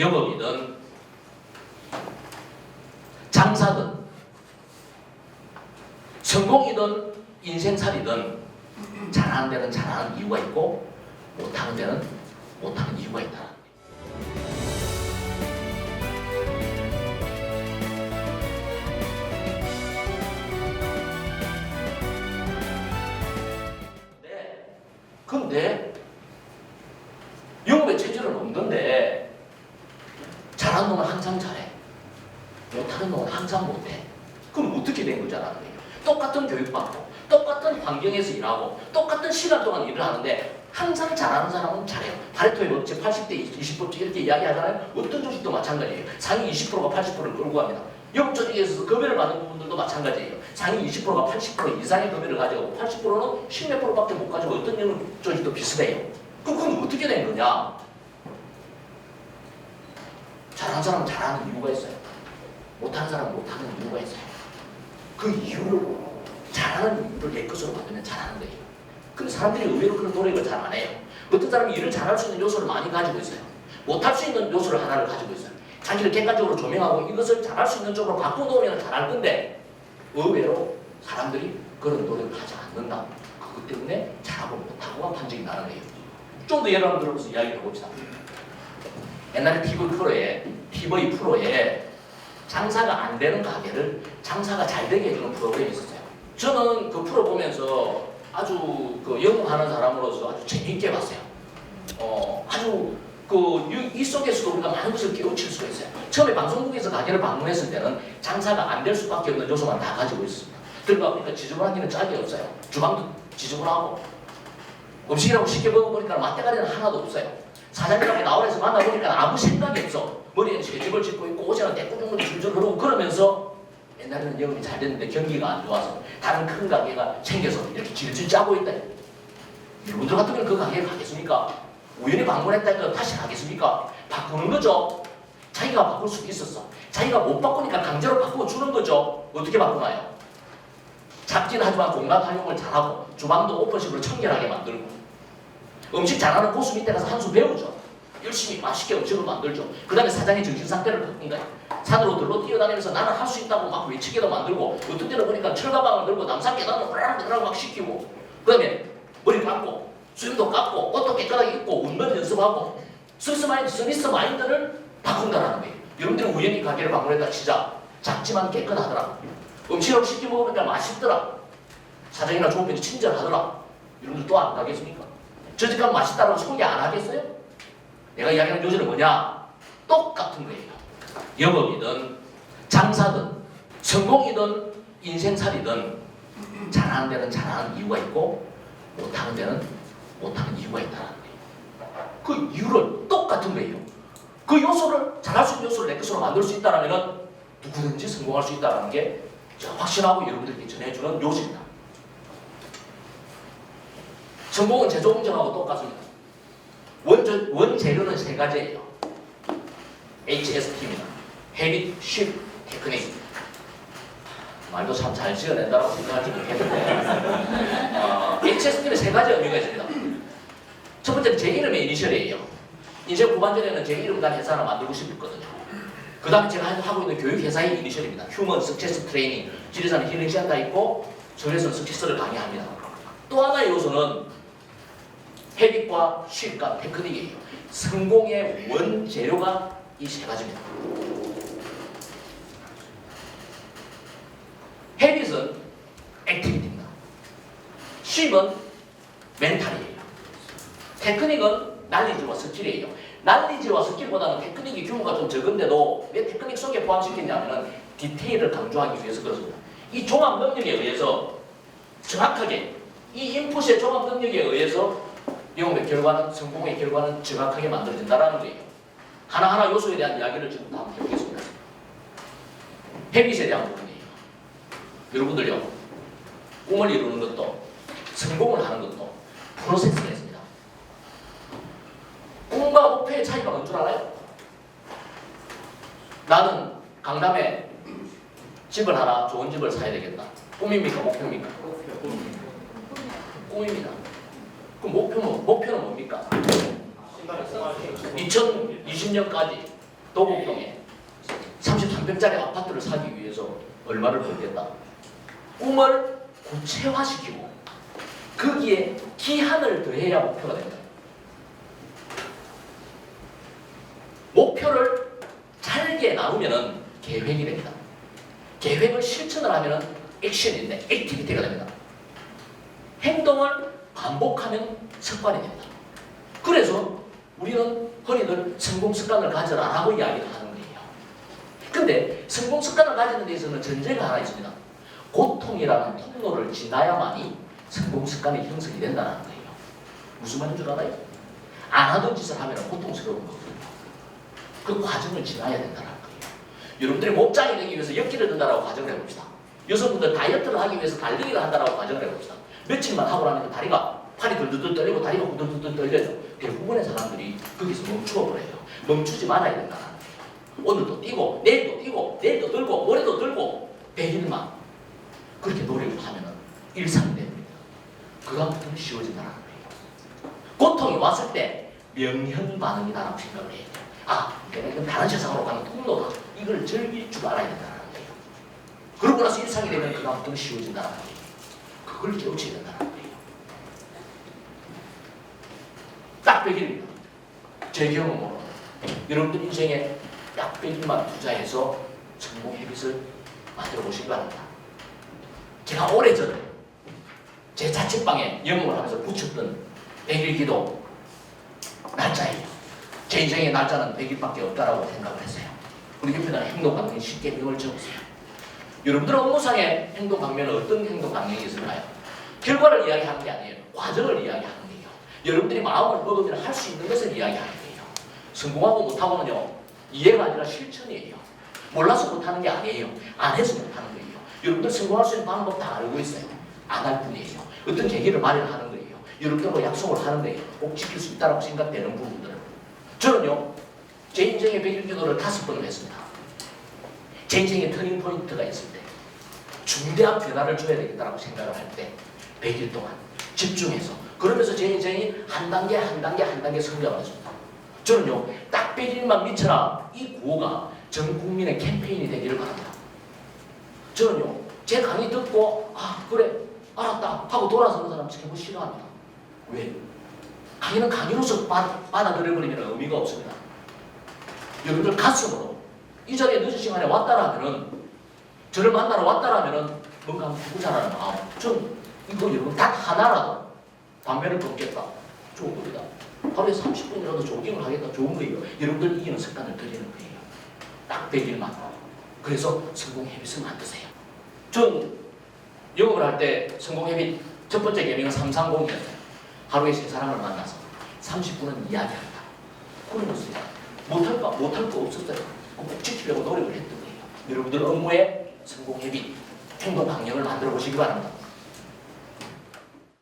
영업이든 장사든 성공이든 인생살이든 잘하는 데는 잘하는 이유가 있고 못하는 데는 못하는 이유가 있다. 네. 근데 영업의 체질은 없는데 잘하는 놈은 항상 잘해. 못하는 놈은 항상 못해. 그럼 어떻게 된 거잖아. 똑같은 교육받고 똑같은 환경에서 일하고 똑같은 시간 동안 일을 하는데 항상 잘하는 사람은 잘해요. 파레토의 법칙 80대 20법칙 이렇게 이야기하잖아요. 어떤 조직도 마찬가지예요. 상위 20%가 80%를 끌고 갑니다. 영업 조직에서 급여를 받는 부분들도 마찬가지예요. 상위 20%가 80% 이상의 급여를 가지고 80%는 10몇 프로밖에 못 가지고 어떤 조직도 비슷해요. 그럼 그건 어떻게 된 거냐? 잘하는 사람은 잘하는 이유가 있어요. 못하는 사람은 못하는 이유가 있어요. 그 이유를 잘하는 이유를 내 것으로 만들면 잘하는 거예요. 근데 사람들이 의외로 그런 노력을 잘 안 해요. 어떤 사람이 일을 잘할 수 있는 요소를 많이 가지고 있어요. 못할 수 있는 요소를 하나를 가지고 있어요. 자기를 객관적으로 조명하고 이것을 잘할 수 있는 쪽으로 바꿔놓으면 잘할 건데 의외로 사람들이 그런 노력을 하지 않는다. 그것 때문에 잘하고 못하고만 판정이 나는 거예요. 좀 더 예를 한번 들어보서 이야기를 해봅시다. 옛날에 TV 프로에 TV 프로에 장사가 안 되는 가게를 장사가 잘 되게 해주는 프로그램이 있었어요. 저는 그 프로 보면서 아주 그 영업하는 사람으로서 아주 재미있게 봤어요. 어, 아주 그 이 속에서도 우리가 많은 것을 깨우칠 수가 있어요. 처음에 방송국에서 가게를 방문했을 때는 장사가 안 될 수밖에 없는 요소만 다 가지고 있습니다. 그러니까 보니까 지저분하기는 짝이 없어요. 주방도 지저분하고 음식이라고 쉽게 먹어보니까 맛대가리는 하나도 없어요. 사장님하고 나오래서 만나보니까 아무 생각이 없어. 머리에 채집을 짓고 있고 옷에는 때꾸중물이 줄줄 흐르고 그러면서 옛날에는 영업이 잘 됐는데 경기가 안 좋아서 다른 큰 가게가 생겨서 이렇게 질질 짜고 있다. 여러분들 같으면 그 가게에 가겠습니까? 우연히 방문했다니까 다시 가겠습니까? 바꾸는 거죠. 자기가 바꿀 수도 있었어. 자기가 못 바꾸니까 강제로 바꾸어 주는 거죠. 어떻게 바꾸나요? 작긴 하지만 공간 활용을 잘하고 주방도 오픈식으로 청결하게 만들고 음식 잘하는 고수 밑에 가서 한 수 배우죠. 열심히 맛있게 음식을 만들죠. 그 다음에 사장의 정신 상태를 바꾼 거예요. 산으로 들로 뛰어다니면서 나는 할 수 있다고 막 외치게도 만들고 어떤 때는 보니까 철가방을 들고 남산 계단을 호랑호랑 막 시키고 그 다음에 머리 감고 수염도 깎고 옷도 깨끗하게 입고 운동 연습하고 스미스 마인드, 스미스 마인드를 바꾼다는 거예요. 여러분들은 우연히 가게를 방문했다 치자 작지만 깨끗하더라. 음식을 시켜 먹으니까 맛있더라. 사장이나 편이 친절하더라. 여러분들 또 안 가겠습니까? 저집 가면 맛있다고 소개 안 하겠어요? 내가 이야기하는 요지는 뭐냐? 똑같은 거예요. 영업이든 장사든 성공이든 인생살이든 잘하는 데는 잘하는 이유가 있고 못하는 데는 못하는 이유가 있다는 거예요. 그 이유를 똑같은 거예요. 그 요소를 잘할 수 있는 요소를 내 것으로 만들 수 있다면 누구든지 성공할 수 있다는 게 확신하고 여러분들께 전해주는 요지입니다. 성공은 제조 공정하고 똑같습니다. 원재, 원재료는 세 가지예요. HST입니다. Habit, Shift, Technique. 말도 참 잘 지어낸다고 생각할지 모르겠는데 어, HST는 세 가지 의미가 있습니다. 첫 번째는 제 이름의 이니셜이에요. 이제 후반전에는 제 이름 단 회사 하나 만들고 싶었거든요. 그 다음에 제가 하고 있는 교육 회사의 이니셜입니다. 휴먼 석체스 트레이닝, 지리산 힐링 시간다 있고 서울에서는 석체스를 강의합니다. 또 하나의 요소는 헤빗과 쉴과 테크닉이에요. 성공의 원재료가 이 세 가지입니다. 헤빗은 액티비티입니다. 쉽은 멘탈이에요. 테크닉은 난리지와 스킬이에요. 난리지와 스킬보다는 테크닉이 규모가 좀 적은데도 왜 테크닉 속에 포함시켰냐면 디테일을 강조하기 위해서 그렇습니다. 이 종합 능력에 의해서 정확하게 이 인풋의 종합 능력에 의해서 영업의 결과는 성공의 결과는 정확하게 만들어진다는 거예요. 하나하나 요소에 대한 이야기를 지금 다 한번 해보겠습니다. 헤빗에 대한 부분이에요. 여러분들요, 꿈을 이루는 것도 성공을 하는 것도 프로세스가 있습니다. 꿈과 목표의 차이가 뭔 줄 알아요? 나는 강남에 집을 하나 좋은 집을 사야 되겠다. 꿈입니까? 목표입니까? 꿈입니다. 그럼 목표는, 목표는 뭡니까? 2020년까지 도곡동에 33평짜리 아파트를 사기 위해서 얼마를 벌겠다. 꿈을 구체화시키고 거기에 기한을 더해야 목표가 됩니다. 목표를 잘게 나누면은 계획이 됩니다. 계획을 실천을 하면은 액션인데 액티비티가 됩니다. 행동을 반복하면 습관이 됩니다. 그래서 우리는 흔히들 성공 습관을 가져라라고 이야기를 하는 거예요. 근데 성공 습관을 가지는 데 있어서는 전제가 하나 있습니다. 고통이라는 통로를 지나야만이 성공 습관이 형성이 된다는 거예요. 무슨 말인 줄 알아요? 안 하던 짓을 하면 고통스러운 거거든요. 그 과정을 지나야 된다는 거예요. 여러분들이 목장이 되기 위해서 엽기를 든다라고 가정을 해봅시다. 여성분들 다이어트를 하기 위해서 달리기를 한다라고 가정을 해봅시다. 며칠만 하고 나면 그 다리가 팔이 들들들 떨리고 다리가 후들들들 떨려요. 대부분의 사람들이 거기서 멈추어 버려요. 멈추지 말아야 거예요. 오늘도 뛰고 내일도 뛰고 내일도 들고 모레도 들고 100일만 그렇게 노력을 하면 일상이 됩니다. 그다음부터는 쉬워진다는 거예요. 고통이 왔을 때 명현 반응이다라고 생각을 해야 돼요. 아, 내가 이건 다른 세상으로 가는 통로다. 이걸 즐길 줄 알아야 된다는 거예요. 그러고 나서 일상이 되면 그다음부터는 쉬워진다는 거예요. 그걸 깨우쳐야 된다는 거예요. 딱 100일입니다. 제 경험으로 여러분들 인생에 딱 100일만 투자해서 성공 해빗을 만들어 보시기 바랍니다. 제가 오래전에 제 자취방에 영업을 하면서 붙였던 100일 기도 날짜예요. 제 인생의 날짜는 100일밖에 없다라고 생각을 했어요. 우리 교회는 행동 강령이 쉽게 명을 적으세요. 여러분들 업무상의 행동 강령은 어떤 행동 강령이 있을까요? 결과를 이야기하는 게 아니에요. 과정을 이야기하는. 여러분들이 마음을 먹으면 할 수 있는 것을 이야기하는 거예요. 성공하고 못하고는요, 이해가 아니라 실천이에요. 몰라서 못하는 게 아니에요. 안 해서 못하는 거예요. 여러분들 성공할 수 있는 방법 다 알고 있어요. 안 할 뿐이에요. 어떤 계기를 마련하는 거예요. 여러분들과 약속을 하는 거예요. 꼭 지킬 수 있다고 생각되는 부분들을. 저는요, 제 인생의 백일 기도를 다섯 번을 했습니다. 제 인생의 터닝 포인트가 있을 때, 중대한 변화를 줘야 되겠다라고 생각을 할 때, 100일 동안 집중해서 그러면서 제 인생이 한 단계 한 단계 한 단계 했습니다. 저는요, 딱 100일만 미쳐라 이 구호가 전 국민의 캠페인이 되기를 바랍니다. 저는요, 제 강의 듣고 아 그래 알았다 하고 돌아서는 사람 최고 싫어합니다. 왜? 강의는 강의로서 받, 받아들여버리면 의미가 없습니다. 여러분들 가슴으로 이 자리에 늦은 시간에 왔다라면은 저를 만나러 왔다라면은 뭔가 해보자라는 마음. 전 이거 여러분 딱 하나라도 담배를 끊겠다. 좋은 겁니다. 하루에 30분이라도 조깅을 하겠다. 좋은 거예요. 여러분들 이기는 습관을 들이는 거예요. 딱 100일만. 그래서 성공 헤빗을 만드세요. 전 영업을 할 때 성공 헤빗 첫 번째 개명은 330이었어요. 하루에 세 사람을 만나서 30분은 이야기한다. 그러였습니다. 못할 거, 못할 거 없었어요. 꼭 지키려고 노력을 했던 거예요. 여러분들 업무에 성공 헤빗, 행동 강령을 만들어 보시기 바랍니다.